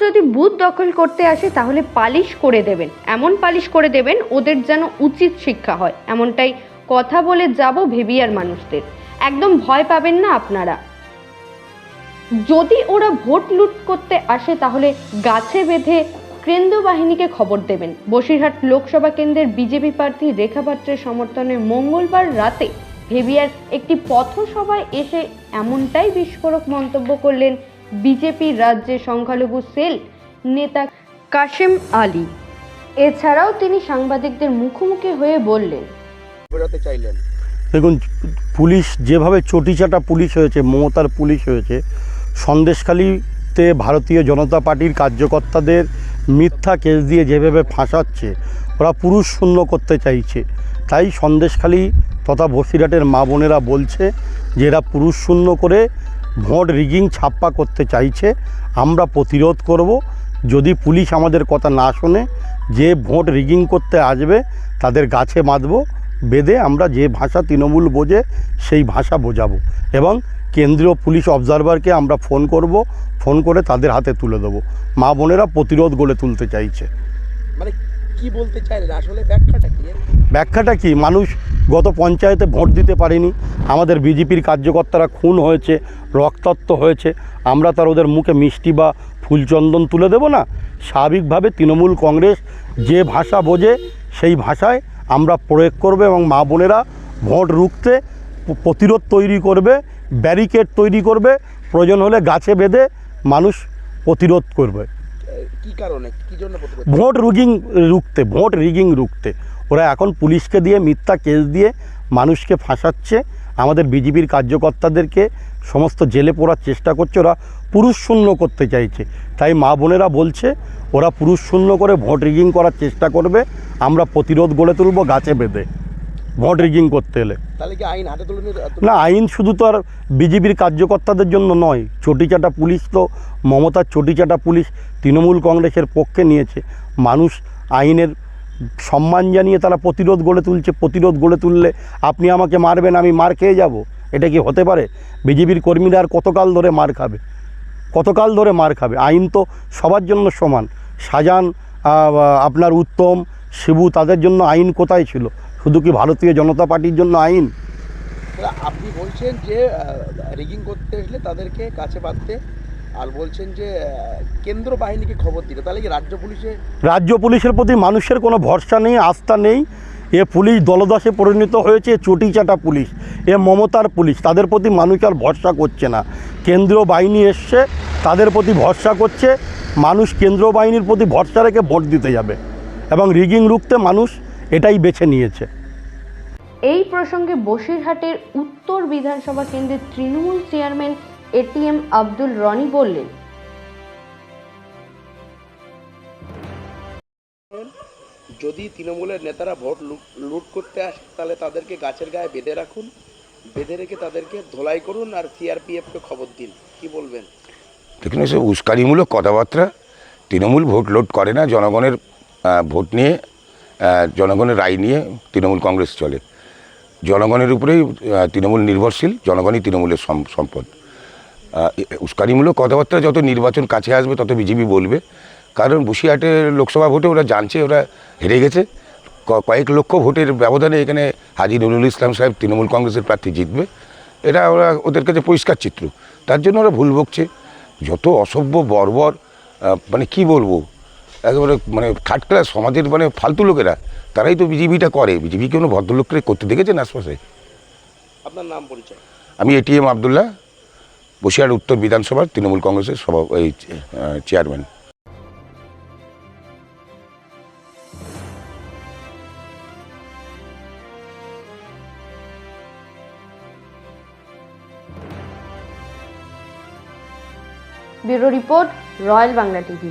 যদি বুথ দখল করতে আসে, তাহলে পালিশ করে দেবেন। এমন পালিশ করে দেবেন, ওদের যেন উচিত শিক্ষা হয়। এমনটাই কথা বলে যাব ভেবিয়ার মানুষদের। একদম ভয় পাবেন না আপনারা। যদি ওরা ভোট লুট করতে আসে, তাহলে গাছে বেঁধে কেন্দ্র বাহিনীকে খবর দেবেন। বসিরহাট লোকসভা কেন্দ্রের বিজেপি প্রার্থী রেখা পাত্রের সমর্থনে মঙ্গলবার রাতে ভেবিয়ার একটি পথসভায় এসে এমনটাই বিস্ফোরক মন্তব্য করলেন বিজেপির রাজ্যে সংখ্যালঘু সেল নেতা কাশেম আলী। এছাড়াও তিনি সাংবাদিকদের মুখোমুখি হয়ে বললেন বেরোতে চাইলেন। দেখুন পুলিশ যেভাবে চটিচাটা পুলিশ হয়েছে মমতার পুলিশ হয়েছে সন্দেশখালিতে ভারতীয় জনতা পার্টির কার্যকর্তাদের মিথ্যা কেস দিয়ে যেভাবে ফাঁসাচ্ছে ওরা পুরুষ শূন্য করতে চাইছে। তাই সন্দেশখালী তথা বসিরহাটের মা বোনেরা বলছে যে এরা পুরুষ শূন্য করে ভোট রিগিং ছাপ্পা করতে চাইছে আমরা প্রতিরোধ করব। যদি পুলিশ আমাদের কথা না শোনে যে ভোট রিগিং করতে আসবে তাদের গাছে বাঁধবো বেঁধে আমরা যে ভাষা তৃণমূল বোঝে সেই ভাষা বোঝাবো। এবং কেন্দ্রীয় পুলিশ অবজারভারকে আমরা ফোন করব ফোন করে তাদের হাতে তুলে দেবো। মা বোনেরা প্রতিরোধ গড়ে তুলতে চাইছে। মানে কি বলতে চাই আসলে ব্যাখ্যাটা কি? ব্যাখ্যাটা কি? মানুষ গত পঞ্চায়েতে ভোট দিতে পারিনি। আমাদের বিজেপির কার্যকর্তারা খুন হয়েছে, রক্তাক্ত হয়েছে। আমরা তার ওদের মুখে মিষ্টি বা ফুলচন্দন তুলে দেব না। স্বাভাবিকভাবে তৃণমূল কংগ্রেস যে ভাষা বোঝে, সেই ভাষায় আমরা প্রয়োগ করবে এবং মা বোনেরা ভোট রুখতে প্রতিরোধ তৈরি করবে, ব্যারিকেড তৈরি করবে, প্রয়োজন হলে গাছে বেঁধে মানুষ প্রতিরোধ করবে। ভোট রুগিং রুখতে, ভোট রিগিং রুখতে। ওরা এখন পুলিশকে দিয়ে মিথ্যা কেস দিয়ে মানুষকে ফাঁসাচ্ছে, আমাদের বিজেপির কার্যকর্তাদেরকে সমস্ত জেলে পড়ার চেষ্টা করছে, ওরা পুরুষ শূন্য করতে চাইছে। তাই মা বোনেরা বলছে, ওরা পুরুষ শূন্য করে ভোট রিগিং করার চেষ্টা করবে, আমরা প্রতিরোধ গড়ে তুলব, গাছে বেঁধে। ভোট রিগিং করতে এলে। তাহলে কি আইন হাতে তুলে না আইন শুধু তো আর বিজেপির কার্যকর্তাদের জন্য নয় চটিচাটা পুলিশ তো মমতার চটিচাটা পুলিশ তৃণমূল কংগ্রেসের পক্ষে নিয়েছে। মানুষ আইনের সম্মান জানিয়ে তারা প্রতিরোধ গড়ে তুলছে প্রতিরোধ গড়ে তুললে আপনি আমাকে মারবেন আমি মার খেয়ে যাব। এটা কি হতে পারে? বিজেপির কর্মীরা আর কতকাল ধরে মার খাবে? কতকাল ধরে মার খাবে? আইন তো সবার জন্য সমান। আহ, আপনার উত্তম শিবু তাদের জন্য আইন কোথায় ছিল? শুধু কি ভারতীয় জনতা পার্টির জন্য আইন? আপনি বলছেন যে রিগিং করতে আসলে তাদেরকে কাছে বাঁধতে আর বলছেন যে কেন্দ্র বাহিনীকে খবর দিতে। তাহলে কি রাজ্য পুলিশে রাজ্য পুলিশের প্রতি মানুষের কোনো ভরসা নেই আস্থা নেই? এ পুলিশ দলদাসে পরিণত হয়েছে চটিচাটা পুলিশ এ মমতার পুলিশ তাদের প্রতি মানুষ আর ভরসা করছে না। কেন্দ্রীয় বাহিনী এসছে তাদের প্রতি ভরসা করছে মানুষ কেন্দ্রীয় বাহিনীর প্রতি ভরসা রেখে ভোট দিতে যাবে। এবং রিগিং রুখতে মানুষ এটাই বেছে নিয়েছে। এই প্রসঙ্গে বসিরহাটের উত্তর বিধানসভা কেন্দ্রের তৃণমূল চেয়ারম্যান এটিএম আব্দুল রনি বললেন যদি তৃণমূলের নেতারা ভোট লুট- লুট করতে আসে তাহলে তাদেরকে গাছের গায়ে বেঁধে রাখুন বেঁধে রেখে তাদেরকে ধোলাই করুন আর সিআরপিএফকে খবর দিন। কি বলবেন? দেখুন এসব উস্কানিমূলক কথাবার্তা। তৃণমূল ভোট লোড করে না জনগণের ভোট নিয়ে জনগণের রায় নিয়ে তৃণমূল কংগ্রেস চলে। জনগণের উপরেই তৃণমূল নির্ভরশীল, জনগণই তৃণমূলের সম্পদ। উস্কানিমূলক কথাবার্তা যত নির্বাচন কাছে আসবে, তত বিজেপি বলবে। কারণ বসিরহাটের লোকসভা ভোটে ওরা জানছে, ওরা হেরে গেছে। কয়েক লক্ষ ভোটের ব্যবধানে এখানে হাজি নুরুল ইসলাম সাহেব তৃণমূল কংগ্রেসের প্রার্থী জিতবে। এটা ওরা ওদের কাছে পরিষ্কার চিত্র। তার জন্য ওরা ভুল বকছে। যত অসভ্য বর্বর মানে কি বলব? একেবারে মানে থার্ড ক্লাস সমাজের মানে ফালতু লোকেরা তারাই তো বিজেপিটা করে। বিজেপি কোনো ভদ্রলোককে করতে দেখেছেন আশপাশে? আপনার নাম পরিচয়? আমি এটিএম আবদুল্লাহ বসিরহাট উত্তর বিধানসভার তৃণমূল কংগ্রেসের সভা এই chairman. Bureau report Royal Bangla TV.